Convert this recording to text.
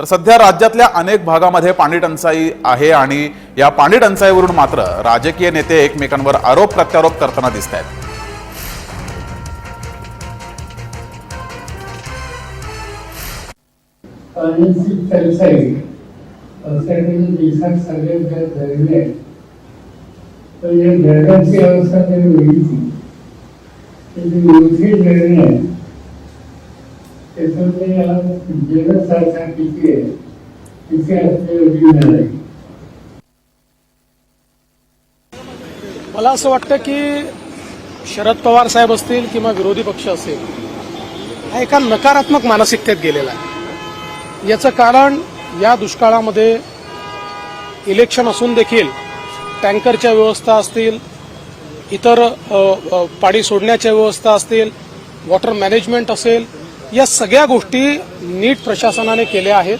तर सध्या राज्यातल्या अनेक भागामध्ये पाणी टंचाई आहे आणि या पाणी टंचाईवरून मात्र राजकीय नेते एकमेकांवर आरोप प्रत्यारोप करताना दिसत आहेत. पाण्याची टंचाई दिवसात आहेत या धरणाची अवस्था मोठी धरणे आहेत त्याच्यामध्ये आज जलसाठा किती आहे? तिथे आपल्याला मला असं वाटतं की शरद पवार साहेब असतील किंवा विरोधी पक्ष असेल हा एका नकारात्मक मानसिकतेत गेलेला आहे. याचं कारण या दुष्काळामध्ये इलेक्शन असून देखील टँकरच्या व्यवस्था असतील इतर पाणी सोडण्याच्या व्यवस्था असतील वॉटर मॅनेजमेंट असेल या सगळ्या गोष्टी नीट प्रशासनाने केल्या आहेत.